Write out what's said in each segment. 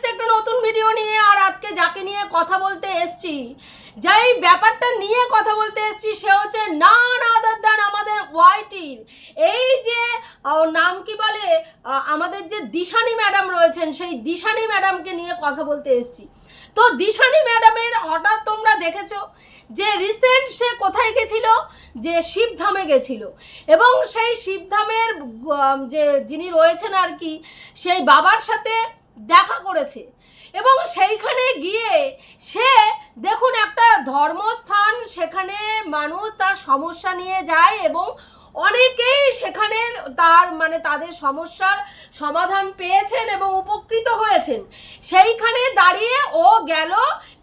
এসেছি একটা নতুন ভিডিও নিয়ে আর আজকে যাকে নিয়ে কথা বলতে এসছি, যেই ব্যাপারটা নিয়ে কথা বলতে এসছি সে হচ্ছে না আদার দেন আমাদের ওয়াইটির এই যে নাম কি বলে? আমাদের যে দিশানি ম্যাডাম রয়েছেন, সেই দিশানি ম্যাডামকে নিয়ে কথা বলতে এসছি। তো দিশানি ম্যাডামের হঠাৎ তোমরা দেখেছ যে রিসেন্ট সে কোথায় গেছিল? যে শিবধামে গেছিল। এবং সেই শিবধামের যে যিনি রয়েছেন আর কি, সেই বাবার সাথে দেখা করেছে। এবং সেইখানে গিয়ে সে দেখুন একটা ধর্মস্থান, সেখানে মানুষ তার সমস্যা নিয়ে যায় এবং অনেকেই সেখানে তার মানে তাদের সমস্যার সমাধান পেয়েছেন এবং উপকৃত হয়েছেন। সেইখানে দাঁড়িয়ে ও গেল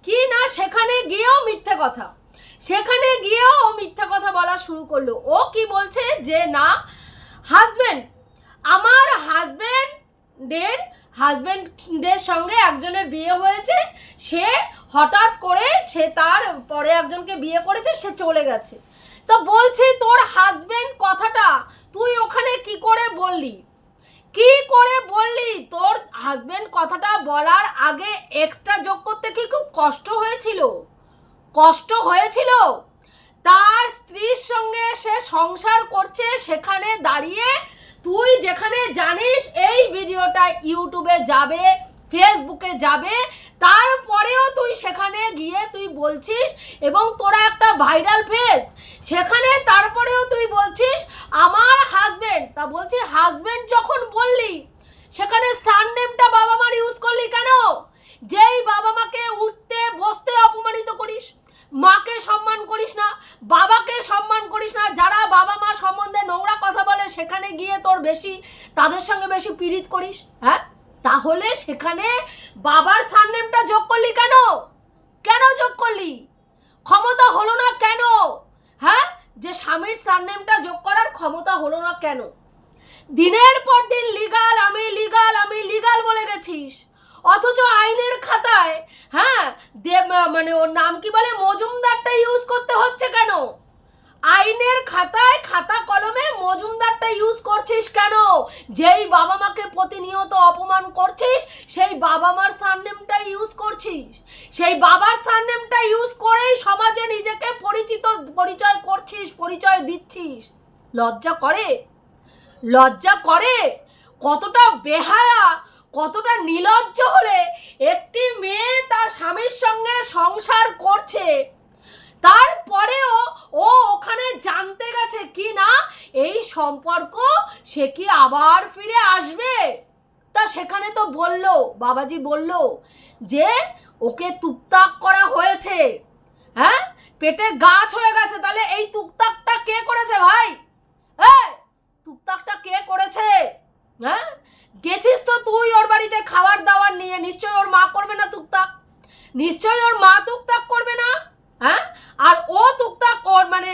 কি না সেখানে গিয়েও মিথ্যে কথা। সেখানে গিয়েও ও মিথ্যা কথা বলা শুরু করল। ও কি বলছে? যে না, হাজবেন্ড, আমার হাজবেন্ডের হাজবেন্ডের সঙ্গে একজনের বিয়ে হয়েছে, সে হঠাৎ করে সে তার পরে একজনকে বিয়ে করেছে, সে চলে গেছে। তো বলছি, তোর হাজবেন্ড কথাটা তুই ওখানে কি করে বললি? কি করে বললি? তোর হাজবেন্ড কথাটা বলার আগে এক্সট্রা যোগ করতে কি খুব কষ্ট হয়েছিল? কষ্ট হয়েছিল? তার স্ত্রীর সঙ্গে সে সংসার করছে, সেখানে দাঁড়িয়ে তুই যেখানে জানিস এই ভিডিওটা ইউটিউবে যাবে, ফেসবুকে যাবে, তারপরেও তুই সেখানে গিয়ে তুই বলছিস এবং তোরা একটা ভাইরাল ফেস সেখানে তারপরেও তুই বলছিস আমার হাজবেন্ড তা বলছি হাজবেন্ড যখন বললি, সেখানে সার নেমটা বাবা মার ইউজ করলি কেন? যেই বাবা মাকে উঠতে, বসতে অপমানিত করিস। মাকে সম্মান করিস না, বাবাকে সম্মান করিস না, যারা বাবা মা সম্বন্ধে নোংরা কথা বলে সেখানে গিয়ে তোর বেশি, তাদের সঙ্গে বেশি পীড়িত করিস হ্যাঁ? তাহলে সেখানে বাবার সারনেমটা যোগ করলি কেন? কেন যোগ করলি? ক্ষমতা হলো না কেন? হ্যাঁ? যে স্বামীর সারনেমটা যোগ করার ক্ষমতা হলো না কেন? দিনের পর দিন লিগাল আমি লিগাল আমি লিগাল বলে গেছিস। অথচ আইনের খাতায় হ্যাঁ মানে ওর নাম কি বলে? মজুমদারটা ইউজ করতে হচ্ছে কেন? আইনের খাতায় খাতা কলমে মজুমদারটা ইউজ করছিস কেন? যেই বাবা মাকে প্রতিনিয়ত অপমান করছিস, সেই বাবা মার সারনেমটা ইউজ করছিস। সেই বাবার সারনেমটা ইউজ করেই সমাজে নিজেকে পরিচিত, পরিচয় করছিস, পরিচয় দিচ্ছিস। লজ্জা করে? লজ্জা করে? কতটা বেহায়া? কতটা নিলজ্জ হলে একটি মেয়ে তার স্বামীর সঙ্গে সংসার করছে। তারপরেও ও ওখানে জানতে গেছে কি না এই সম্পর্ক সে কি আবার ফিরে আসবে? তা সেখানে তো বলল, বাবাজি বলল যে ওকে তুকতাক করা হয়েছে। হ্যাঁ? পেটে গাছ হয়ে গেছে, তাহলে এই তুকতাকটা কে করেছে ভাই? এই টুকটাকটা কে করেছে? হ্যাঁ? গেছিস তো তুই ওর বাড়িতে খাবার দাবার নিয়ে? নিশ্চয়ই ওর মা করবে না টুকটাক? নিশ্চয়ই ওর মা টুকটাক করবে না? হ্যাঁ? আর ও টুকটাক ওর মানে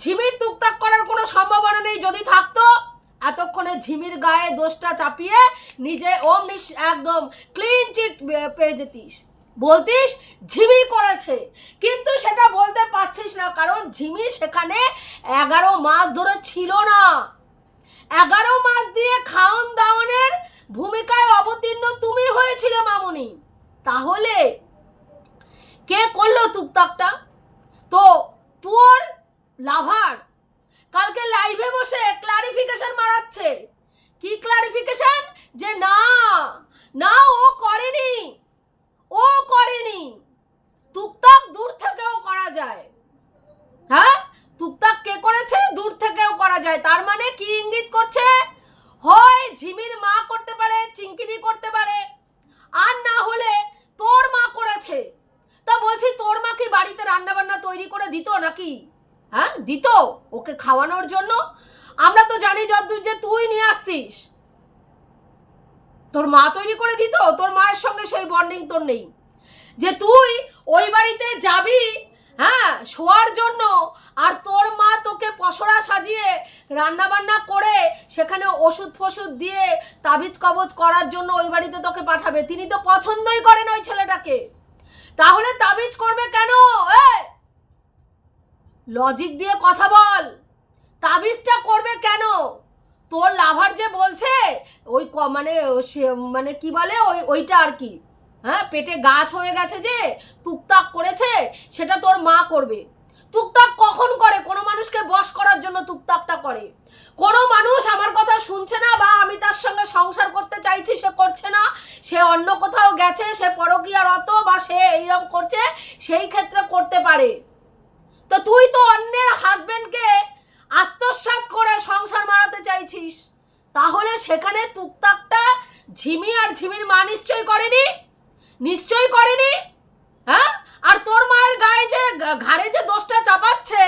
ঝিমির টুকটাক করার কোনো সম্ভাবনা নেই যদি থাকতো, এতক্ষণে ঝিমির গায়ে দোষটা চাপিয়ে নিজে ওম নিশ একদম ক্লিন চিট পেয়ে যেতিস। বলতিস, ঝিমি করেছে। কিন্তু সেটা বলতে পারছিস না, কারণ ঝিমি সেখানে এগারো মাস ধরে ছিল না। এগারো মাস দিয়ে খাওন দাওয়ানের ভূমিকায় অবতীর্ণ তুমি হয়েছিল, মামুনি। তাহলে কে করল টুকটাকটা? তো তোর লাভার কালকে লাইভে বসে ক্লারিফিকেশন মারাচ্ছে। কি ক্লারিফিকেশন যে না না, ও করেনি। ও করেনি। টুকটাক দূর থেকেও করা যায়। হ্যাঁ? টুকটাক কে করেছে? দূর থেকেও করা যায়। তার মানে কি ইঙ্গিত করছে? হয় ঝিমির মা করতে পারে চিঙ্কিদি করতে পারে, আর না হলে তোর মা করেছে। তা বলছি, তোর মা কি বাড়িতে রান্না বান্না তৈরি করে দিত নাকি? হ্যাঁ দিত ওকে খাওয়ানোর জন্য। আমরা তো জানি যদ্দূর যে তুই নিয়ে আসতিস। তোর মা তৈরি করে দিত, তোর মায়ের সঙ্গে সেই বন্ডিং তোর নেই। যে তুই ওই বাড়িতে যাবি হ্যাঁ শোয়ার জন্য। আর তোর মা তোকে পসরা সাজিয়ে রান্না বান্না করে সেখানে ওষুধ ফষুধ দিয়ে তাবিজ কবজ করার জন্য ওই বাড়িতে তোকে পাঠাবে। তিনি তো পছন্দই করেন ওই ছেলেটাকে। তাহলে তাবিজ করবে কেন? লজিক দিয়ে কথা বল। তাবিজটা করবে কেন? তোর লাভার যে বলছে, ওই মানে মানে কি বলে? ওই ওইটা আর কি। হ্যাঁ পেটে গাছ হয়ে গেছে যে টুকটাক করেছে, সেটা তোর মা করবে। টুকটাক কখন করে? কোনো মানুষকে বশ করার জন্য টুকটাকটা করে। কোনো মানুষ আমার কথা শুনছে না বা আমি তার সঙ্গে সংসার করতে চাইছি, সে করছে না। সে অন্য কোথাও গেছে, সে পরকীয়ারত বা সে এইরকম করছে, সেই ক্ষেত্রে করতে পারে। তো তুই তো অন্যের হাজবেন্ডকে আত্মসাৎ করে সংসার মারাতে চাইছিস। তাহলে সেখানে টুকটাকটা ঝিমি আর ঝিমির মা নিশ্চয় করেনি? নিশ্চয়ই করেনি? হ্যাঁ? আর তোর মায়ের গায়ে যে ঘাড়ে যে দোষটা চাপাচ্ছে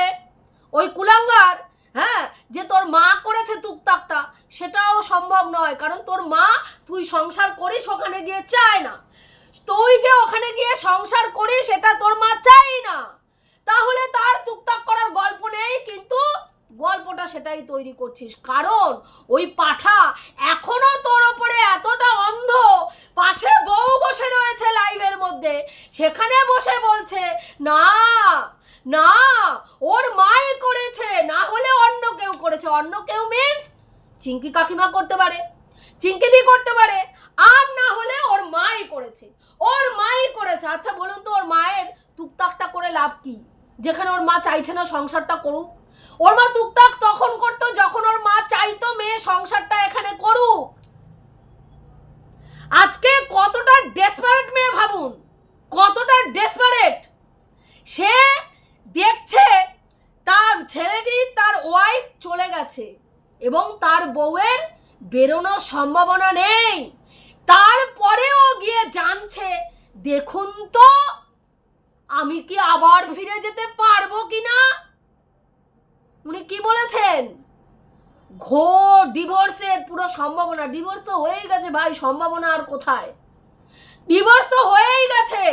ওই কুলাঙ্গার হ্যাঁ যে তোর মা করেছে টুকটাকটা, সেটাও সম্ভব নয়, কারণ তোর মা তুই সংসার করিস, ওখানে গিয়ে চায় না। তুই যে ওখানে গিয়ে সংসার করিস, সেটা তোর মা চাই না। তাহলে তার টুকটাক করার গল্প নেই কিন্তু গল্পটা সেটাই তৈরি করছিস। কারণ ওই পাঠা এখনও তোর ওপরে এতটা অন্ধ। পাশে বউ বসে রয়েছে লাইভের মধ্যে। সেখানে বসে বলছে, না না, ওর মাই করেছে। না হলে অন্য কেউ করেছে। অন্য কেউ মিন্স চিঙ্কি কাকিমা করতে পারে, চিঙ্কিদি করতে পারে। আর না হলে ওর মাই করেছে। ওর মাই করেছে। আচ্ছা বলুন তো ওর মায়ের টুকটাকটা করে লাভ কি? যেখানে ওর মা চাইছে না সংসারটা করুক। ওর মা টুকটাক তখন করতো, যখন ওর মা চাইতো মেয়ে সংসারটা এখানে করুক। আজকে কতটা ডেসপারেট মেয়ে ভাবুন, কতটা ডেসপারেট সে দেখছে তার ছেলেটি, তার ওয়াইফ চলে গেছে এবং তার বউয়ের বেরোনোর সম্ভাবনা নেই। তারপরেও গিয়ে জানছে, দেখুন তো, আমি কি আবার ফিরে যেতে পারব কি না উনি কি বলেছেন? ঘোর ডিভোর্সের পুরো সম্ভাবনা। ডিভোর্স তো হয়েই গেছে ভাই, সম্ভাবনা আর কোথায়? ডিভোর্স তো হয়েই গেছে।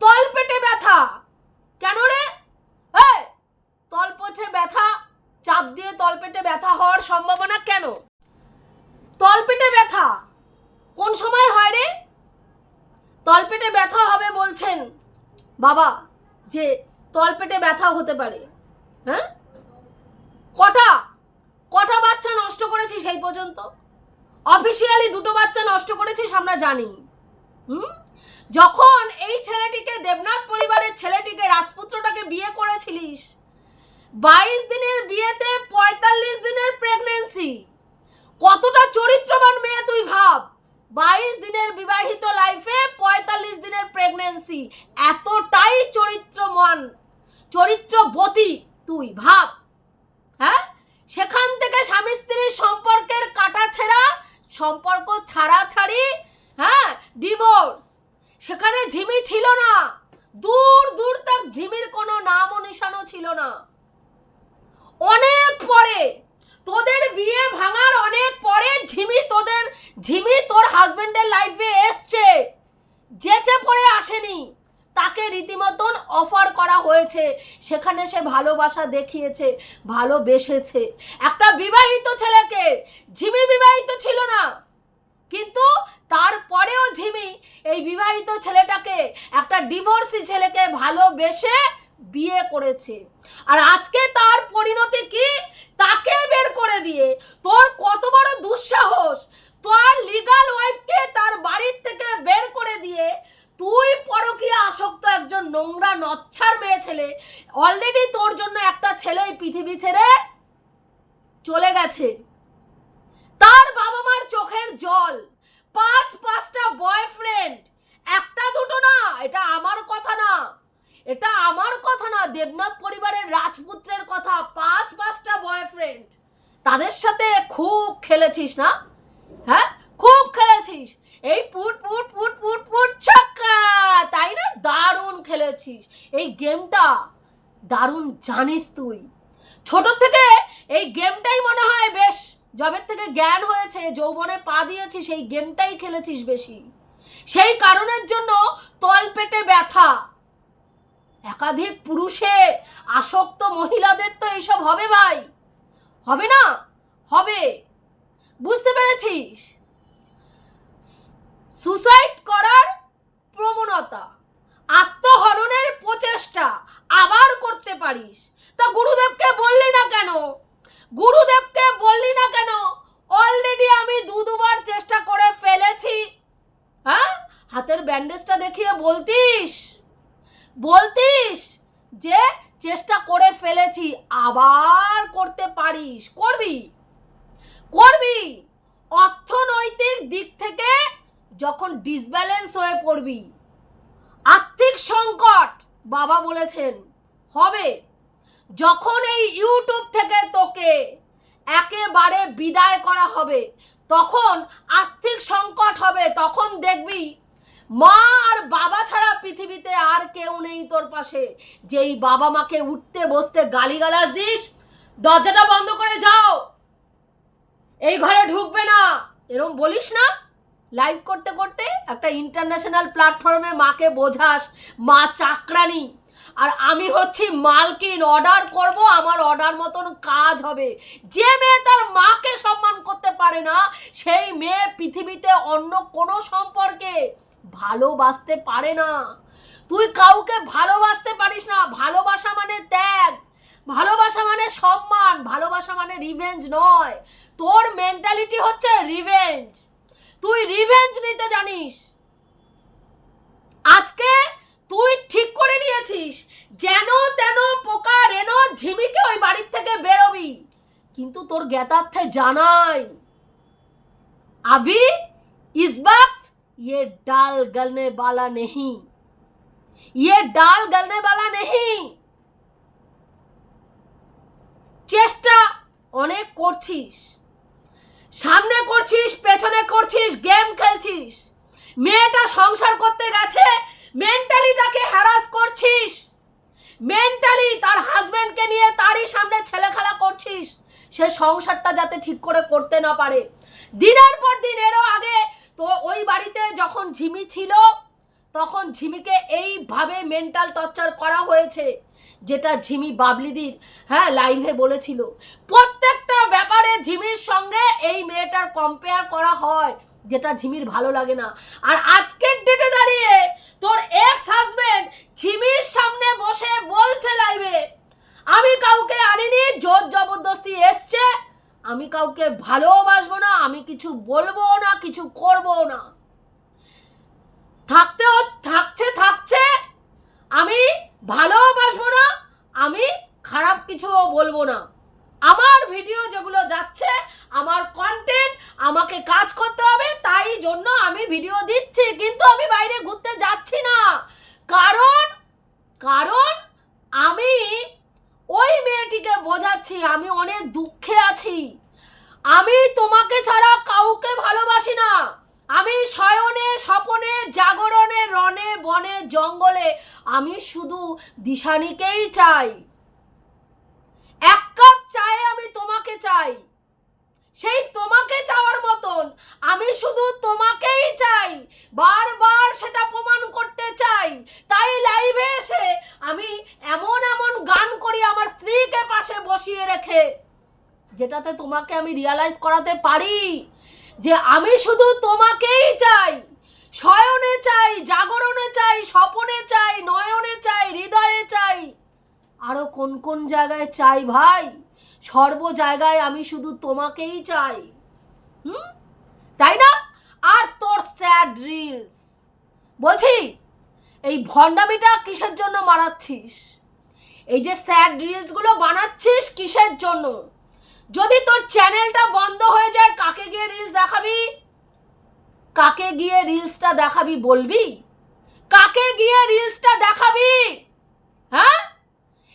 তলপেটে ব্যথা। কেন রে? তলপেটে ব্যথা, চাপ দিয়ে তলপেটে ব্যথা হওয়ার সম্ভাবনা কেন? তলপেটে ব্যথা, কোন সময় হয় রে? তলপেটে ব্যথা হবে বলছেন বাবা, যে তলপেটে ব্যথা হতে পারে। হ্যাঁ? কটা? কটা বাচ্চা নষ্ট করেছিস সেই পর্যন্ত? অফিসিয়ালি দুটো বাচ্চা নষ্ট করেছিস আমরা জানি। হুম? যখন এই ছেলেটিকে দেবনাথ পরিবারের ছেলেটিকে রাজপুত্রটাকে বিয়ে করেছিলিস, বাইশ দিনের বিয়েতে পঁয়তাল্লিশ দিনের প্রেগনেন্সি কতটা চরিত্রবান মেয়ে তুই ভাব। বাইশ দিনের বিবাহিত লাইফে পঁয়তাল্লিশ দিনের প্রেগনেন্সি এতটাই চরিত্রমান, চরিত্রবতী তুই ভাব। হ্যাঁ? সেখান থেকে স্বামী স্ত্রীর সম্পর্কের কাটা ছেঁড়া, সম্পর্ক ছাড়া ছাড়ি হ্যাঁ? ডিভোর্স সেখানে ঝিমি ছিল না। দূর দূর তক ঝিমির কোনো নাম নিশানও ছিল না। অনেক পরে, তোদের বিয়ে ভাঙার অনেক পরে ঝিমি তোদের, ঝিমি তোর হাজবেন্ডের লাইফে এসছে। যেচে পরে আসেনি। তাকে রীতিমতন অফার করা হয়েছে। সেখানে সে ভালোবাসা দেখিয়েছে, ভালোবেসেছে। একটা বিবাহিত ছেলেকে, ঝিমি বিবাহিত ছিল না। কিন্তু তারপরেও ঝিমি এই বিবাহিত ছেলেটাকে, একটা ডিভোর্সি ছেলেকে ভালোবেসে বিয়ে করেছে। আর আজকে তার পরিণতি কি? তাকে বের করে দিয়ে। তোর কত বড় দুঃসাহস! তোর লিগাল ওয়াইফকে তার বাড়ির থেকে বের করে দিয়ে তুই পরকীয়া আসক্ত একজন নোংরা নচ্ছার মেয়ে ছেলে অলরেডি তোর জন্য একটা ছেলে এই পৃথিবী ছেড়ে চলে গেছে। তার বাবা মার চোখের জল, পাঁচ, পাঁচটা বয়ফ্রেন্ড একটা দুটো না, এটা আমার কথা না। এটা আমার কথা না, দেবনাথ পরিবারের রাজপুত্রের কথা, পাঁচ, পাঁচটা বয়ফ্রেন্ড তাদের সাথে খুব খেলেছিস না? হ্যাঁ? খুব খেলেছিস এই পুট পুট পুট পুট পুট, ছক্কা! তাই না? দারুণ খেলেছিস এই গেমটা দারুণ জানিস তুই। ছোট থেকে এই গেমটাই মনে হয় বেশ জবের থেকে জ্ঞান হয়েছে, যৌবনে পা দিয়েছিস সেই গেমটাই খেলেছিস বেশি। সেই কারণের জন্য তলপেটে ব্যথা। একাধিক পুরুষে আসক্ত মহিলাদের তো এইসব হবে ভাই। হবে না? হবে। বুঝতে পেরেছিস? সুসাইড করার প্রবণতা আত্মহরণের প্রচেষ্টা আবার করতে পারিস। তা গুরুদেবকে বললি না কেন? গুরুদেবকে বললি না কেন? অলরেডি আমি দু দুবার চেষ্টা করে ফেলেছি। হ্যাঁ? হাতের ব্যান্ডেজটা দেখিয়ে বলতিস? বলতিস যে চেষ্টা করে ফেলেছি, আবার করতে পারিস। করবি? করবি? অর্থনৈতিক দিক থেকে যখন ডিসব্যালেন্স হয়ে পড়বি, আর্থিক সংকট, বাবা বলেছেন, হবে। যখন এই ইউটিউব থেকে তোকে একেবারে বিদায় করা হবে, তখন আর্থিক সংকট হবে, তখন দেখবি মা আর বাবা ছাড়া পৃথিবীতে আর কেউ নেই তোর পাশে। যেই বাবা মাকে উঠতে বসতে গালিগালাজ দিস, দরজাটা বন্ধ করে যাও। এই ঘরে ঢুকবে না। এরম বলিস না? লাইভ করতে করতে একটা ইন্টারন্যাশনাল প্ল্যাটফর্মে মাকে বোঝাস, মা চাকরানি আর আমি হচ্ছি মালকিন অর্ডার করব, আমার অর্ডার মতন কাজ হবে। যে মেয়ে তার মাকে সম্মান করতে পারে না, সেই মেয়ে পৃথিবীতে অন্য কোনো সম্পর্কে ভালোবাসতে পারে না। তুই কাউকে ভালোবাসতে পারিস না, ভালোবাসা মানে ত্যাগ। ভালোবাসা মানে সম্মান, ভালোবাসা মানে রিভেঞ্জ নয়। তোর মেন্টালিটি হচ্ছে রিভেঞ্জ তুই রিভেঞ্জ নিতে জানিস আজকে তুই ঠিক করে নিয়েছিস যেন তেন পোকা রেনো ঝিমিকে ওই বাড়ির থেকে বেরোবি কিন্তু তোর জ্ঞাতার্থে জানাই अभी इस वक्त ये डाल गलने वाला नहीं ये डाल गलने वाला नहीं চেষ্টা অনেক করছিস সামনে করছিস, পেছনে করছিস গেম খেলছিস। মেয়েটা সংসার করতে গেছে মেন্টালিটাকে হ্যারাস করছিস। মেন্টালি তার হাজব্যান্ডকে নিয়ে তারই সামনে ছেলে খেলা করছিস। সে সংসারটা যাতে ঠিক করে করতে না পারে। দিনের পর দিন, এরও আগে তো ওই বাড়িতে যখন ঝিমি ছিল, তখন ঝিমিকে এইভাবে মেন্টাল টর্চার করা হয়েছে। যেটা ঝিমি বাবলিদির হ্যাঁ লাইভে বলেছিল। প্রত্যেকটা ব্যাপারে ঝিমির সঙ্গে এই মেয়েটার কম্পেয়ার করা হয়, যেটা ঝিমির ভালো লাগে না। আর আজকের ডেটে দাঁড়িয়ে তোর এক্স হাজবেন্ড ঝিমির সামনে বসে বলছে লাইভে আমি কাউকে আনিনি, জোর জবরদস্তি এসছে। আমি কাউকে ভালোবাসবো না, আমি কিছু বলব না, কিছু করব না। থাকতে থাকছে থাকছে। আমি ভালোবাসবো না, আমি খারাপ কিছুও বলব না। আমার ভিডিও যেগুলো যাচ্ছে, আমার কন্টেন্ট আমাকে কাজ করতে হবে, তাই জন্য আমি ভিডিও দিচ্ছি, কিন্তু আমি বাইরে ঘুরতে যাচ্ছি না। কারণ কারণ আমি ওই মেয়েটিকে বোঝাচ্ছি, আমি অনেক দুঃখে আছি। আমি তোমাকে ছাড়া কাউকে ভালোবাসি না। আমি শয়নে, স্বপনে, জাগরণে রনে বনে, জঙ্গলে, আমি শুধু দিশানিকেই চাই। এক কাপ চায়ে আমি তোমাকে চাই। সেই তোমাকে চাওয়ার মতন আমি শুধু তোমাকেই চাই। বারবার সেটা প্রমাণ করতে চাই। তাই লাইভে এসে আমি এমন এমন গান করি আমার স্ত্রীকে পাশে বসিয়ে রেখে, যেটাতে তোমাকে আমি রিয়ালাইজ করাতে পারি। যে আমি শুধু তোমাকেই চাই। শয়নে চাই, জাগরণে চাই, স্বপনে চাই, নয়নে চাই, হৃদয়ে চাই। আরও কোন কোন জায়গায় চাই ভাই? সর্ব জায়গায় আমি শুধু তোমাকেই চাই। হুম? তাই না? আর তোর স্যাড রিলস। বলছি, এই ভণ্ডামিটা কিসের জন্য মারাচ্ছিস? এই যে স্যাড রিলসগুলো বানাচ্ছিস কিসের জন্য? যদি তোর চ্যানেলটা বন্ধ হয়ে যায়, কাকে গিয়ে রিলস দেখাবি? কাকে গিয়ে রিলসটা দেখাবি বলবি? কাকে গিয়ে রিলসটা দেখাবি? হ্যাঁ?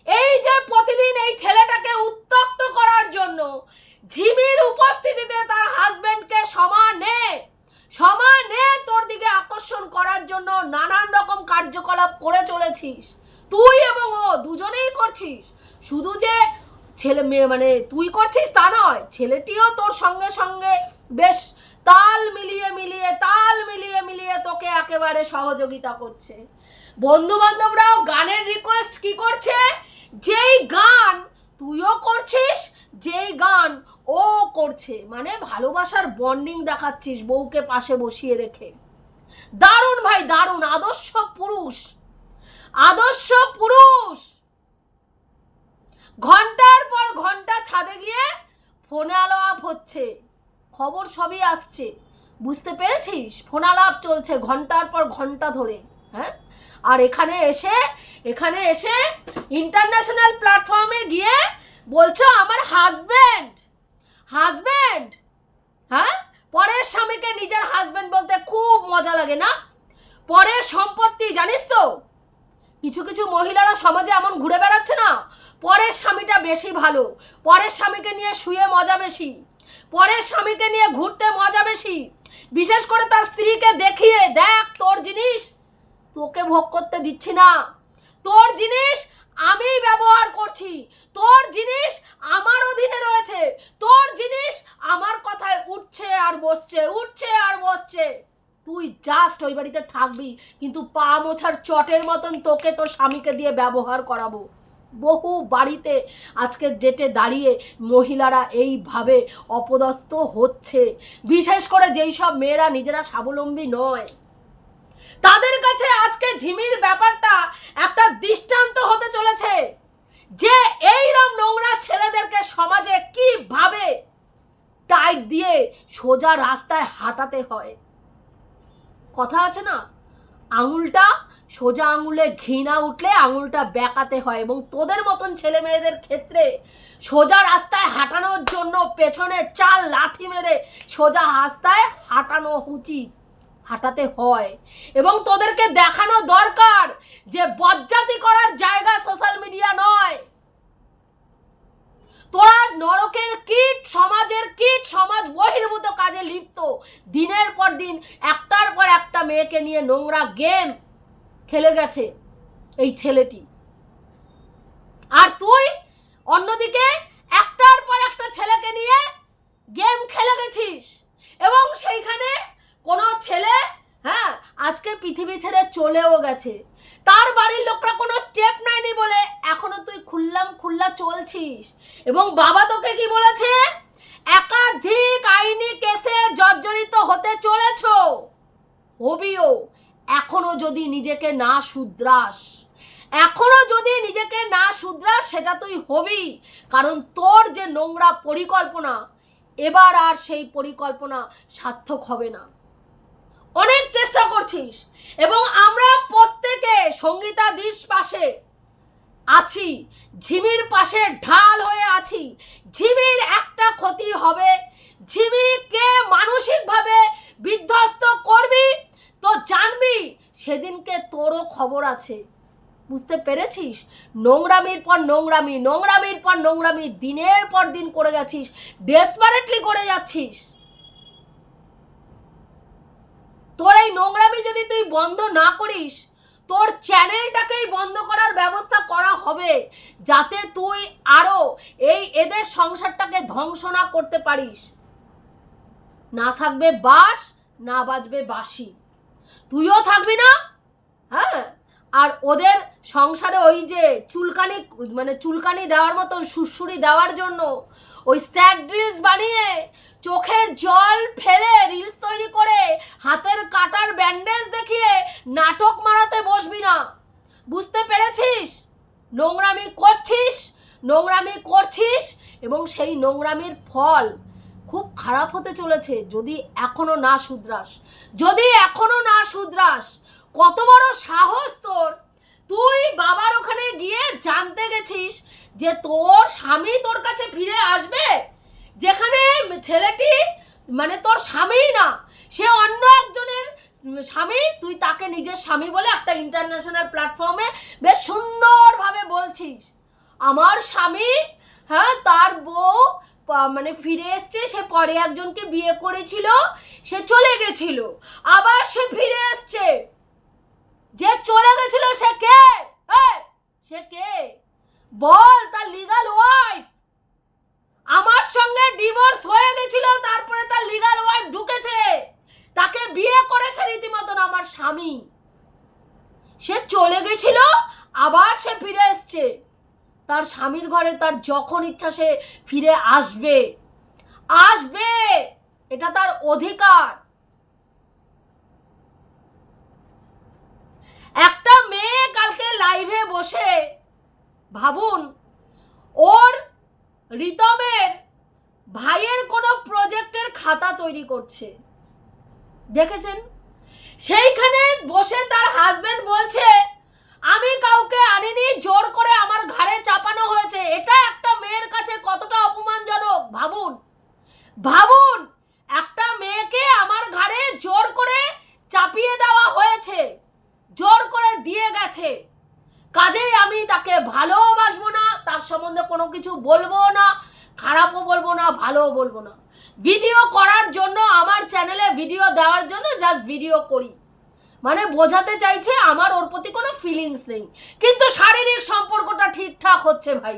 এই যে প্রতিদিন এই ছেলেটাকে উত্তক্ত করার জন্য ঝিমির উপস্থিতিতে তার হাজবেন্ডকে সমানে সমানে তোর দিকে আকর্ষণ করার জন্য নানান রকম কার্যকলাপ করে চলেছিস। তুই এবং ও দুজনেই করছিস। শুধু যে ছেলে মেয়ে মানে তুই করছিস তা নয়, ছেলেটিও তোর সঙ্গে সঙ্গে বেশ তাল মিলিয়ে মিলিয়ে, তাল মিলিয়ে মিলিয়ে তোকে একেবারে সহযোগিতা করছে। বন্ধু বান্ধবরাও গানের রিকোয়েস্ট কি করছে? যেই গান তুইও করছিস, যেই গান ও করছে। মানে ভালোবাসার বন্ডিং দেখাচ্ছিস বউকে পাশে বসিয়ে রেখে। দারুণ ভাই, দারুণ। আদর্শ পুরুষ। আদর্শ পুরুষ। ঘণ্টার পর ঘণ্টা ছাদে গিয়ে ফোনে আপ হচ্ছে। খবর সবই আসছে। বুঝতে পেরেছিস? ফোনালাপ চলছে ঘণ্টার পর ঘণ্টা ধরে হ্যাঁ? আর এখানে এসে এখানে এসে ইন্টারন্যাশনাল প্ল্যাটফর্মে গিয়ে বলছো আমার হাজব্যান্ড হাজব্যান্ড হ্যাঁ? পরের স্বামীকে নিজের হাজব্যান্ড বলতে খুব মজা লাগে না? পরের সম্পত্তি, জানিস তো? কিছু কিছু মহিলারা সমাজে এমন ঘুরে বেড়াচ্ছে না? পরের স্বামীটা বেশি ভালো। পরের স্বামীকে নিয়ে শুয়ে মজা বেশি। পরের স্বামীকে নিয়ে ঘুরতে মজা বেশি। বিশেষ করে তার স্ত্রীকে দেখিয়ে, দেখ তোর জিনিস, তোকে ভোগ করতে দিচ্ছি না। তোর জিনিস আমি ব্যবহার করছি। তোর জিনিস আমার অধীনে রয়েছে। তোর জিনিস আমার কথায় উঠছে আর বসছে, উঠছে আর বসছে। তুই জাস্ট ওই বাড়িতে থাকবি, কিন্তু পা মোছার চটের মতন তোকে তোর স্বামীকে দিয়ে ব্যবহার করাবো। বহু বাড়িতে আজকের ডেটে দাঁড়িয়ে মহিলারা এইভাবে অপদস্থ হচ্ছে। বিশেষ করে যেই সব মেয়েরা নিজেরা স্বাবলম্বী নয়। তাদের কাছে আজকে ঝিমির ব্যাপারটা একটা দৃষ্টান্ত হতে চলেছে। যে এইরকম নোংরা ছেলেদেরকে সমাজে কীভাবে টাইট দিয়ে সোজা রাস্তায় হাঁটাতে হয়। কথা আছে না? আঙুলটা সোজা আঙুলে ঘৃণা উঠলে আঙুলটা বেঁকাতে হয় এবং তোদের মতন ছেলে মেয়েদের ক্ষেত্রে সোজা রাস্তায় হাঁটানোর জন্য পেছনে চাল লাথি মেরে সোজা রাস্তায় হাঁটানো উচিত, হাঁটাতে হয়। এবং তোদেরকে দেখানো দরকার যে বজ্জাতি করার জায়গা সোশ্যাল মিডিয়া নয়। তোরা নরকের কীট, সমাজের কীট, সমাজ বহির্ভূত কাজে লিপ্ত। দিনের পর দিন, একটার পর একটা মেয়েকে নিয়ে নোংরা গেম খেলে গেছে এই ছেলেটি। আর তুই অন্যদিকে একটার পর একটা ছেলেকে নিয়ে গেম খেলে গেছিস। এবং সেইখানে কোনো ছেলে হ্যাঁ আজকে পৃথিবী ছেড়ে চলেও গেছে। তার বাড়ির লোকরা কোনো স্টেপ নেয়নি বলে এখনও তুই খুললাম খুল্লা চলছিস। এবং বাবা তোকে কি বলেছে? একাধিক আইনি কেসে জর্জরিত হতে চলেছ। হবিও এখনও যদি নিজেকে না শুধরাস, এখনও যদি নিজেকে না শুধরাস, সেটা তুই হবি। কারণ তোর যে নোংরা পরিকল্পনা, এবার আর সেই পরিকল্পনা সার্থক হবে না। অনেক চেষ্টা করছিস, এবং আমরা প্রত্যেকে সঙ্গীতা দিস পাশে আছি, ঝিমির পাশে ঢাল হয়ে আছি। ঝিমির একটা ক্ষতি হবে, ঝিমিকে মানসিকভাবে বিধ্বস্ত করবি তো জানবি সেদিনকে তোরও খবর আছে। বুঝতে পেরেছিস? নোংরামির পর নোংরামি, নোংরামির পর নোংরামি, দিনের পর দিন করে গেছিস ডেসপারেটলি করে যাচ্ছিস। তোর এই নোংরামি যদি তুই বন্ধ না করিস, তোর চ্যানেলটাকেই বন্ধ করার ব্যবস্থা করা হবে, যাতে তুই আরও এই এদের সংসারটাকে ধ্বংস না করতে পারিস। না থাকবে বাস না বাজবে বাসি তুইও থাকবি না? হ্যাঁ? আর ওদের সংসারে ওই যে চুলকানি মানে চুলকানি দেওয়ার মতো সুরসুরি দেওয়ার জন্য ওই স্যাড রিলস বানিয়ে চোখের জল ফেলে রিলস তৈরি করে হাতের কাটার ব্যান্ডেজ দেখিয়ে নাটক মারাতে বসবি না। বুঝতে পেরেছিস? নোংরামি করছিস নোংরামি করছিস এবং সেই নোংরামির ফল খুব খারাপ হতে চলেছে যদি এখনও না শুধরাস। যদি এখনও না শুধরাস, কত বড় সাহস তোর। তুই বাবার ওখানে গিয়ে জানতে গেছিস যে তোর স্বামী তোর কাছে ফিরে আসবে, যেখানে ছেলেটি মানে তোর স্বামীই না, সে অন্য একজনের স্বামী, তুই তাকে নিজের স্বামী বলে একটা ইন্টারন্যাশনাল প্ল্যাটফর্মে বেশ সুন্দরভাবে বলছিস। আমার স্বামী হ্যাঁ তার বউ মানে ফিরে এসছে, সে পরে একজনকে বিয়ে করেছিল, সে চলে গেছিল। আবার সে ফিরে এসছে। যে চলে গেছিল সে কে? সে কে? বল তার লিগাল ওয়াইফ আমার সঙ্গে ডিভোর্স হয়ে গেছিল, তারপরে তার লিগাল ওয়াইফ ঢুকেছে। তাকে বিয়ে করেছে রীতিমতন আমার স্বামী। সে চলে গেছিল, আবার সে ফিরে এসছে। তার স্বামীর ঘরে তার যখন ইচ্ছা সে ফিরে আসবে। আসবে! এটা তার অধিকার। একটা মেয়ে কালকে লাইভে বসে ভাবুন, ওর রিতমের ভাইয়ের কোনো প্রজেক্টের খাতা তৈরি করছে। দেখেছেন? সেইখানে বসে তার হাজবেন্ড বলছে আমি কাউকে আনিনি, জোর করে আমার ঘাড়ে চাপানো হয়েছে। এটা একটা মেয়ের কাছে কতটা অপমানজনক? ভাবুন। ভাবুন, একটা মেয়েকে আমার ঘাড়ে জোর করে চাপিয়ে দেওয়া হয়েছে, জোর করে দিয়ে গেছে। কাজেই আমি তাকে ভালোবাসবো না, তার সম্বন্ধে কোনো কিছু বলব না, খারাপও বলব না, ভালোও বলব না। ভিডিও করার জন্য, আমার চ্যানেলে ভিডিও দেওয়ার জন্য জাস্ট ভিডিও করি। মানে বোঝাতে চাইছে আমার ওর প্রতি কোনো ফিলিংস নেই। কিন্তু শারীরিক সম্পর্কটা ঠিকঠাক হচ্ছে ভাই।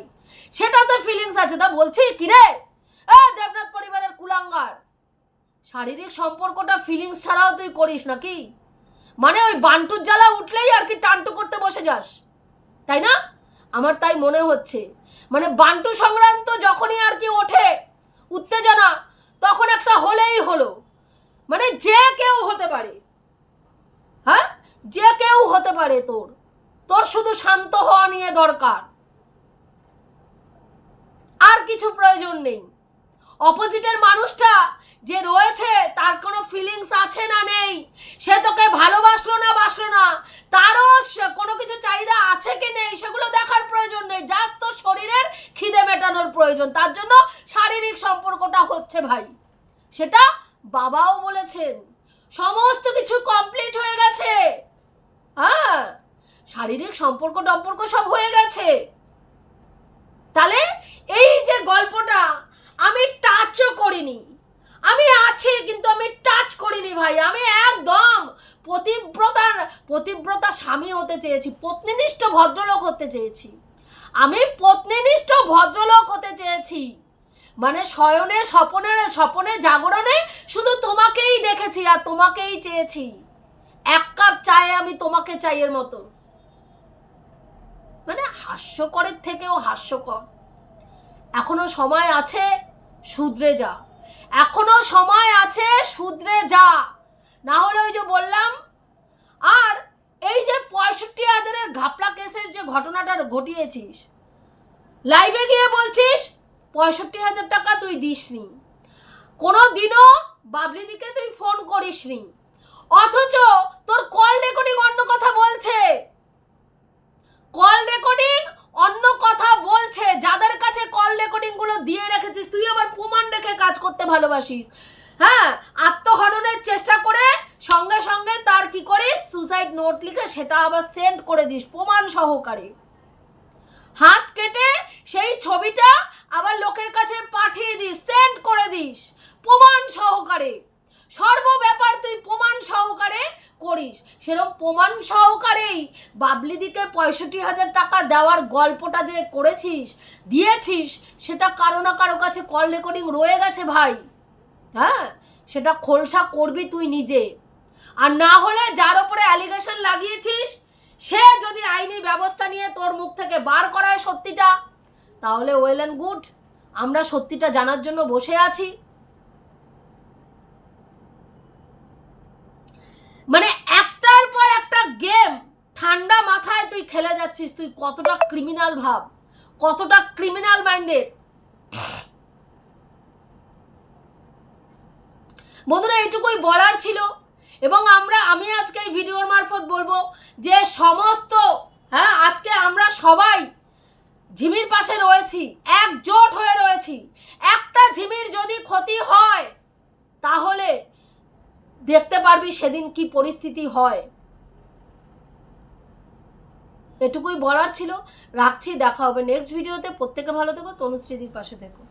সেটাতে ফিলিংস আছে। তা বলছি কিরে? এ দেবনাথ পরিবারের কুলাঙ্গার। শারীরিক সম্পর্কটা ফিলিংস ছাড়াও তুই করিস নাকি? মানে ওই বান্টুর জ্বালা উঠলেই আর কি টানটু করতে বসে যাস। তাই না? আমার তাই মনে হচ্ছে। মানে বান্টু সংক্রান্ত যখনই আর কি ওঠে উত্তেজনা, তখন একটা হলেই হলো। মানে যে কেউ হতে পারে। হ্যাঁ? যে কেউ হতে পারে তোর। তোর শুধু শান্ত হওয়া নিয়ে দরকার। আর কিছু প্রয়োজন নেই। অপোজিটের মানুষটা যে রয়েছে, তার কোনো ফিলিংস আছে না নেই। সে তোকে ভালোবাসলো না, বাসলো না। তারও কোনো কিছু চাহিদা আছে কি নেই, সেগুলো দেখার প্রয়োজন নেই। জাস্ট তোর শরীরের খিদে মেটানোর প্রয়োজন। তার জন্য শারীরিক সম্পর্কটা হচ্ছে ভাই। সেটা বাবাও বলেছেন। সমস্ত কিছু কমপ্লিট হয়ে গেছে। হ্যাঁ শারীরিক সম্পর্ক টম্পর্ক সব হয়ে গেছে। তাহলে এই যে গল্পটা আমি টাচও করিনি। আমি আছি কিন্তু আমি টাচ করিনি ভাই। আমি একদম পতিব্রতার, পতিব্রতা স্বামী হতে চেয়েছি, পত্নীনিষ্ঠ ভদ্রলোক হতে চেয়েছি। আমি পত্নীনিষ্ঠ ভদ্রলোক হতে চেয়েছি। মানে শয়নে, স্বপনে স্বপনে জাগরণে শুধু তোমাকেই দেখেছি আর তোমাকেই চেয়েছি। এক কাপ চায়ে আমি তোমাকে চাইয়ের মতো মানে হাস্যকরের থেকেও হাস্যকর। এখনও সময় আছে, শুধরে যা। এখনও সময় আছে, শুধরে যা। না হলে ওই যে বললাম, আর এই যে পঁয়ষট্টি হাজারের ঘাপলা কেসের যে ঘটনাটা ঘটিয়েছিস লাইভে গিয়ে বলছিস পঁয়ষট্টি হাজার টাকা তুই দিসনি। কোনো দিনও বাবলিদিকে তুই ফোন করিসনি। অথচ তোর কল রেকর্ডিং অন্য কথা বলছে। কল রেকর্ডিং অন্য কথা বলছে। যাদের কাছে কল রেকর্ডিংগুলো দিয়ে রেখেছিস, তুই আবার প্রমাণ রেখে কাজ করতে ভালোবাসিস। হ্যাঁ আত্মহননের চেষ্টা করে সঙ্গে সঙ্গে তার কি করিস সুসাইড নোট লিখে সেটা আবার সেন্ড করে দিস প্রমাণ সহকারে। হাত কেটে সেই ছবিটা আবার লোকের কাছে পাঠিয়ে দিস সেন্ড করে দিস, প্রমাণ সহকারে। সর্ব ব্যাপার তুই প্রমাণ সহকারে করিস। সেরকম প্রমাণ সহকারেই বাবলিদিকে পঁয়ষট্টি হাজার টাকা দেওয়ার গল্পটা যে করেছিস, দিয়েছিস, সেটা কারও না কারও কাছে কল রেকর্ডিং রয়ে গেছে ভাই। হ্যাঁ? সেটা খোলসা করবি তুই নিজে। আর না হলে যার ওপরে অ্যালিগেশন লাগিয়েছিস সে যদি আইনি ব্যবস্থা নিয়ে তোর মুখ থেকে বার করায় সত্যিটা, তাহলে ওয়েল অ্যান্ড গুড আমরা সত্যিটা জানার জন্য বসে আছি। মানে একটার পর একটা গেম ঠান্ডা মাথায় তুই খেলে যাচ্ছিস, তুই কতটা ক্রিমিনাল ভাব, কতটা ক্রিমিনাল মাইন্ডেড বন্ধুরা এটুকুই বলার ছিল। এবং আমরা, আমি আজকে এই ভিডিওর মারফত বলব যে সমস্ত হ্যাঁ আজকে আমরা সবাই ঝিমির পাশে রয়েছি, একজোট হয়ে রয়েছি। একটা ঝিমির যদি ক্ষতি হয়, তাহলে দেখতে পারবি সেদিন কি পরিস্থিতি হয়। এটুকুই বলার ছিল। রাখছি, দেখা হবে নেক্সট ভিডিওতে প্রত্যেকে ভালো থেকো, তনুশ্রীদির পাশে থেকো।